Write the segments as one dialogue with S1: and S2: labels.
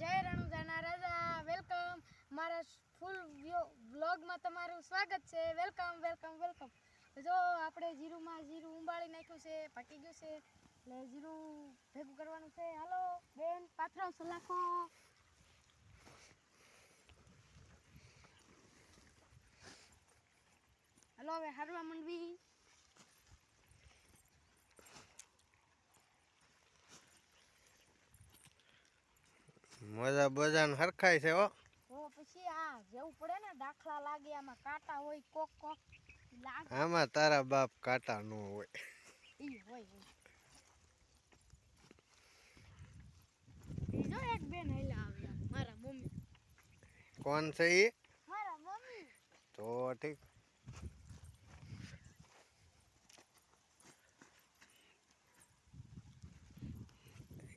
S1: જય રણુજાના રાજા વેલકમ મારા ફૂલ વ્લોગમાં તમારું સ્વાગત છે. વેલકમ વેલકમ વેલકમ જો, આપણે જીરુંમાં જીરું ઉંબાળી નાખ્યું છે, પાકી ગયું છે. એટલે જીરું ભેગું કરવાનું છે. હાલો, બેન પાથરો સલાખો હાલો, હવે હારવા માંડવી.
S2: મજા બજાને હરખાય છે હો.
S1: પછી આ જેવું પડે ને દાખલા લાગે આમાં કાંટા હોય કોક કોક લાગે.
S2: આમાં તારા બાપ કાંટા નો હોય.
S1: ઈ હોય બીજો એક બેન હેલા આવ્યા મારા મમ્મી.
S2: કોણ છે ઈ?
S1: મારા મમ્મી.
S2: તો ઠીક.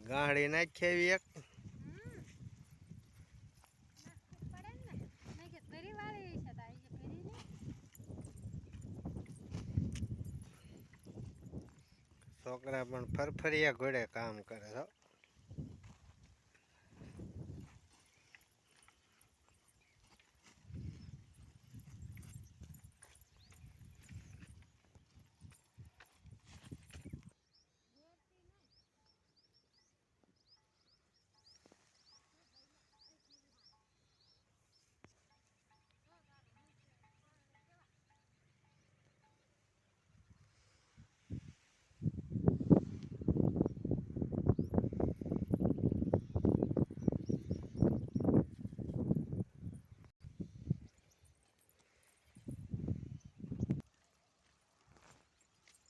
S2: ગાડી નાખી એક
S1: પડે ને મેં કે ફરી વાળી છે તારી કે ફરી ને
S2: છોકરા પણ ફરફરિયા ઘોડે કામ કરે છો.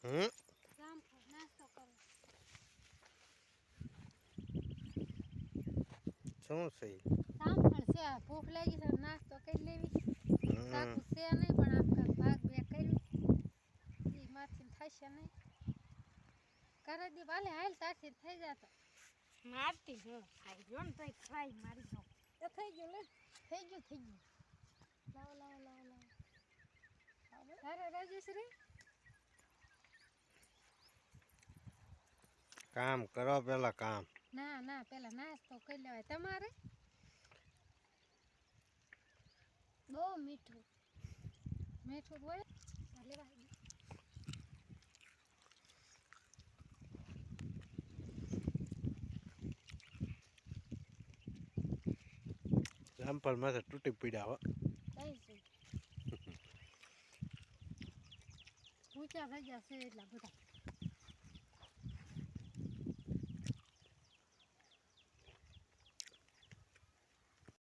S2: હમ? શું છે?
S1: સાંભળ છે ભૂખ લાગી છે નાસ્તો કરી લેવી. છે નહીં પણ આપણે ભાગ બે કરવી એ મારથી થશે નહીં. કરે દી ભાલે હાલ તારથી થઈ જાતો મારતી જો ખાઈ ગયો ને તોય ખાઈ મારી જો. એ થઈ ગયું લે થઈ ગયું થઈ ગયું. લાવો લાવો લાવો લાવો. રાજેશ્રી?
S2: કામ કરો પેલા કામ.
S1: ના ના પેલા નાસ્તો કરી લેવાય. તમારે? બહુ મીઠું. મીઠું બોલે આ લેવા
S2: માથે તૂટી પડ્યા હો.
S1: દઈશું ઊંચા થઈ છે એટલા બધા.